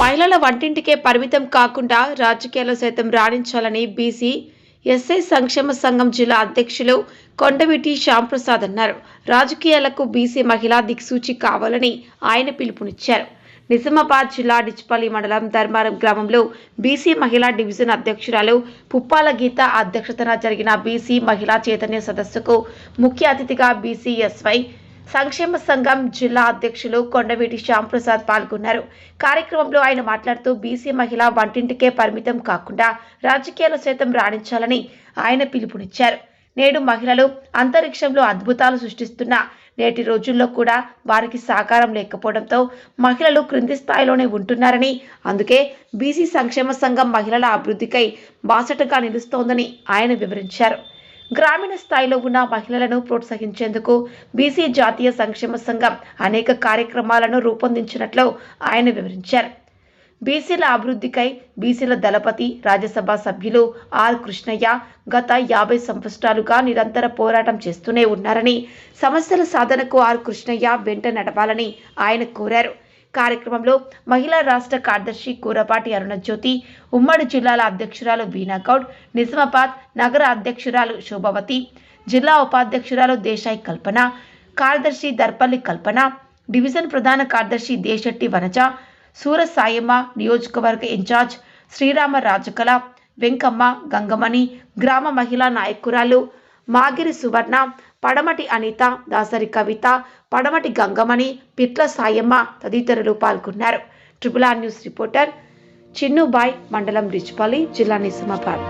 మహిళల వంటింటికే పరిమితం కాకుండా రాజకీయాల్లో సైతం రాణించాలని బీసీ ఎస్ఐ సంక్షేమ సంఘం జిల్లా అధ్యక్షులు కొండవిటి శ్యాంప్రసాద్ అన్నారు. రాజకీయాలకు బీసీ మహిళా దిక్సూచి కావాలని ఆయన పిలుపునిచ్చారు. నిజామాబాద్ జిల్లా డిచ్పల్లి మండలం ధర్మారం గ్రామంలో బీసీ మహిళా డివిజన్ అధ్యక్షురాలు పుప్పాల గీత అధ్యక్షతన జరిగిన బీసీ మహిళా చైతన్య సదస్సుకు ముఖ్య అతిథిగా బీసీఎస్వై సంక్షేమ సంఘం జిల్లా అధ్యక్షులు కొండవీటి శ్యాంప్రసాద్ పాల్గొన్నారు. కార్యక్రమంలో ఆయన మాట్లాడుతూ బీసీ మహిళ వంటింటికే పరిమితం కాకుండా రాజకీయాలు సైతం రాణించాలని ఆయన పిలుపునిచ్చారు. నేడు మహిళలు అంతరిక్షంలో అద్భుతాలు సృష్టిస్తున్న నేటి రోజుల్లో కూడా వారికి సహకారం లేకపోవడంతో మహిళలు క్రింది స్థాయిలోనే ఉంటున్నారని అందుకే బీసీ సంక్షేమ సంఘం మహిళల అభివృద్ధికై బాసటగా నిలుస్తోందని ఆయన వివరించారు. గ్రామీణ స్థాయిలో ఉన్న మహిళలను ప్రోత్సహించేందుకు బీసీ జాతీయ సంక్షేమ సంఘం అనేక కార్యక్రమాలను రూపొందించినట్లు ఆయన వివరించారు. బీసీల అభివృద్ధికై బీసీల దళపతి రాజ్యసభ సభ్యులు ఆర్ కృష్ణయ్య గత యాభై సంవత్సరాలుగా నిరంతర పోరాటం చేస్తూనే ఉన్నారని సమస్యల సాధనకు ఆర్ కృష్ణయ్య వెంట నడవాలని ఆయన కోరారు. కార్యక్రమంలో మహిళా రాష్ట్ర కార్యదర్శి కూరపాటి అరుణజ్యోతి ఉమ్మడి జిల్లాల అధ్యక్షురాలు వీణాగౌడ్ నిజామాబాద్ నగర అధ్యక్షురాలు శోభవతి జిల్లా ఉపాధ్యక్షురాలు దేశాయ్ కల్పన కార్యదర్శి దర్పల్లి కల్పన డివిజన్ ప్రధాన కార్యదర్శి దేశెట్టి వనజ సూర సాయమ్మ నియోజకవర్గ ఇన్ఛార్జ్ శ్రీరామ రాజకళ వెంకమ్మ గంగమణి గ్రామ మహిళా నాయకురాలు మాగిరి సువర్ణ పడమటి అనిత దాసరి కవిత పడమటి గంగమణి పిట్ల సాయమ్మ తదితరులు పాల్గొన్నారు. Triple R news reporter Chinnubai మండలం రిచ్పల్లి జిల్లా నిజామాబాద్.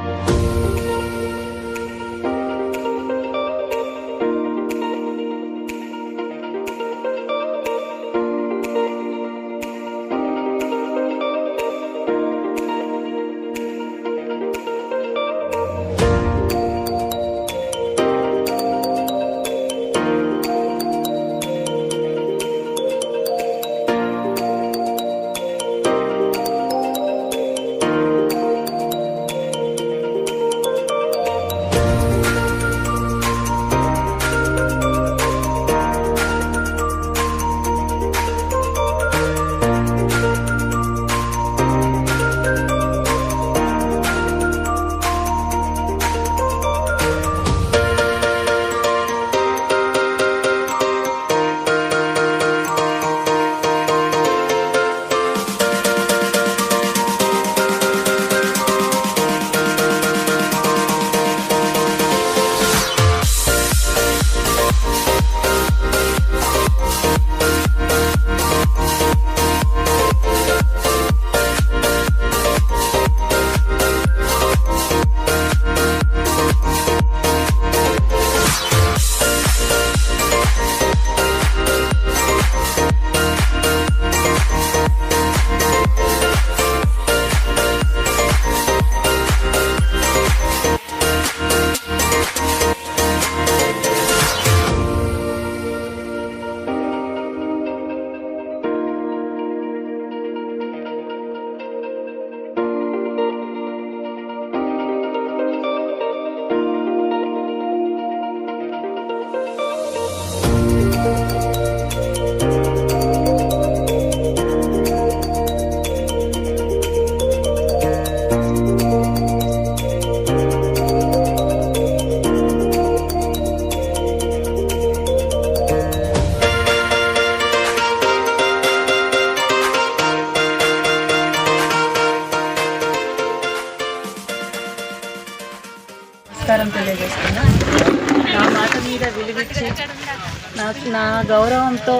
నాకు నా నా గౌరవంతో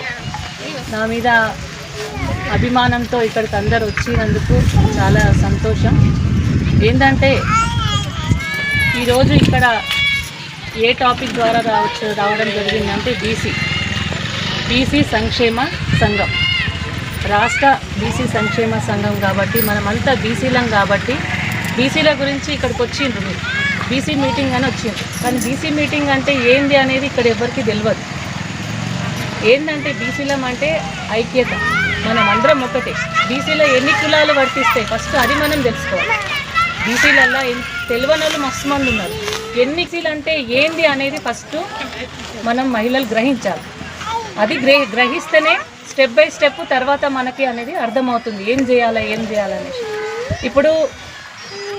నా మీద అభిమానంతో ఇక్కడికి అందరు వచ్చినందుకు చాలా సంతోషం. ఏంటంటే ఈరోజు ఇక్కడ ఏ టాపిక్ ద్వారా రావచ్చు రావడం జరిగిందంటే బీసీ. బీసీ సంక్షేమ సంఘం. రాష్ట్ర బీసీ సంక్షేమ సంఘం కాబట్టి మనమంతా బీసీలం కాబట్టి బీసీల గురించి ఇక్కడికి వచ్చిండ్రు మీరు. బీసీ మీటింగ్ అని వచ్చింది. కానీ బీసీ మీటింగ్ అంటే ఏంది అనేది ఇక్కడ ఎవరికి తెలియదు ఏంటంటే బీసీలం అంటే ఐక్యత. మనం అందరం ఒకటే బీసీలో ఎన్ని కులాలు వర్తిస్తాయి ఫస్ట్ అది మనం తెలుసుకోవాలి. బీసీలల్లో తెలియని వాళ్ళు మస్తు మంది ఉన్నారు. ఎన్ని సీలు అంటే ఏంది అనేది ఫస్ట్ మనం మహిళలు గ్రహించాలి. అది గ్రహి గ్రహిస్తేనే స్టెప్ బై స్టెప్ తర్వాత మనకి అనేది అర్థమవుతుంది. ఏం చేయాలా ఏం చేయాలనేసి. ఇప్పుడు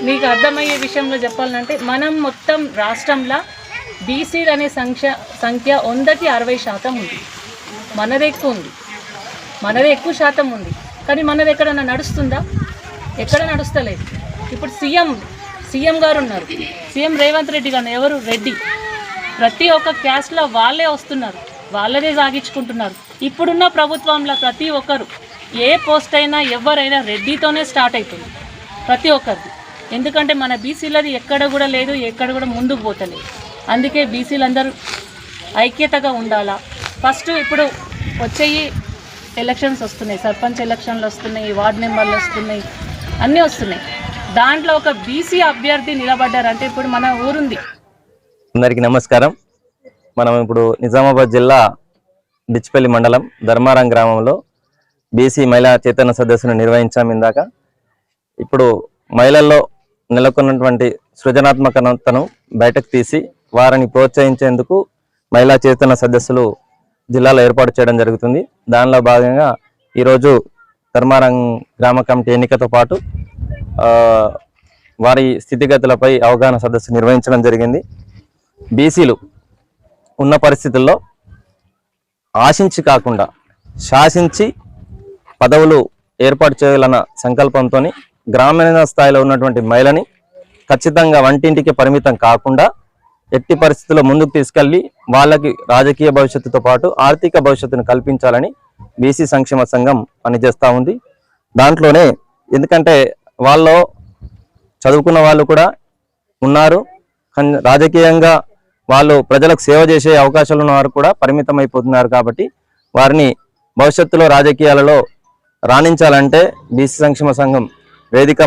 మీకు అర్థమయ్యే విషయంలో చెప్పాలంటే మనం మొత్తం రాష్ట్రంలో బీసీలు అనే సంఖ్య సంఖ్య వందకి అరవై శాతం ఉంది. మనదే ఎక్కువ ఉంది. మనదే ఎక్కువ శాతం ఉంది. కానీ మనది ఎక్కడన్నా నడుస్తుందా? ఎక్కడ నడుస్తలేదు. ఇప్పుడు సీఎం సీఎం గారు ఉన్నారు. సీఎం రేవంత్ రెడ్డి గారు ఎవరు? రెడ్డి. ప్రతి ఒక్క క్యాస్ట్లో వాళ్ళే వస్తున్నారు. వాళ్ళదే సాగించుకుంటున్నారు. ఇప్పుడున్న ప్రభుత్వంలో ప్రతి ఒక్కరు ఏ పోస్ట్ అయినా ఎవరైనా రెడ్డితోనే స్టార్ట్ అవుతుంది ప్రతి ఒక్కరిది. ఎందుకంటే మన బీసీలది ఎక్కడ కూడా లేదు ఎక్కడ కూడా ముందుకు పోతలేదు. అందుకే బీసీలు అందరూ ఐక్యతగా ఉండాలా? ఫస్ట్ ఇప్పుడు వచ్చేయి ఎలక్షన్స్ వస్తున్నాయి సర్పంచ్ ఎలక్షన్లు వస్తున్నాయి వార్డ్ మెంబర్లు వస్తున్నాయి అన్నీ వస్తున్నాయి. దాంట్లో ఒక బీసీ అభ్యర్థి నిలబడ్డారంటే ఇప్పుడు మన ఊరుంది. అందరికీ నమస్కారం. మనం ఇప్పుడు నిజామాబాద్ జిల్లా బిచ్పల్లి మండలం ధర్మారం గ్రామంలో బీసీ మహిళా చైతన్య సదస్సును నిర్వహించాం ఇందాక. ఇప్పుడు మహిళల్లో నెలకొన్నటువంటి సృజనాత్మకతను బయటకు తీసి వారిని ప్రోత్సహించేందుకు మహిళా చేతన సదస్సులు జిల్లాలో ఏర్పాటు చేయడం జరుగుతుంది. దానిలో భాగంగా ఈరోజు ధర్మారం గ్రామ కమిటీ ఎన్నికతో పాటు వారి స్థితిగతులపై అవగాహన సదస్సు నిర్వహించడం జరిగింది. బీసీలు ఉన్న పరిస్థితుల్లో ఆశించి కాకుండా శాసించి పదవులు ఏర్పాటు చేయాలన్న సంకల్పంతో గ్రామీణ స్థాయిలో ఉన్నటువంటి మహిళని ఖచ్చితంగా వంటింటికి పరిమితం కాకుండా ఎట్టి పరిస్థితుల్లో ముందుకు తీసుకెళ్ళి వాళ్ళకి రాజకీయ భవిష్యత్తుతో పాటు ఆర్థిక భవిష్యత్తును కల్పించాలని బీసీ సంక్షేమ సంఘం పనిచేస్తూ ఉంది. దాంట్లోనే ఎందుకంటే వాళ్ళు చదువుకున్న వాళ్ళు కూడా ఉన్నారు. రాజకీయంగా వాళ్ళు ప్రజలకు సేవ చేసే అవకాశాలు ఉన్న వారు కూడా పరిమితం అయిపోతున్నారు కాబట్టి వారిని భవిష్యత్తులో రాజకీయాలలో రాణించాలంటే బీసీ సంక్షేమ సంఘం వేదిక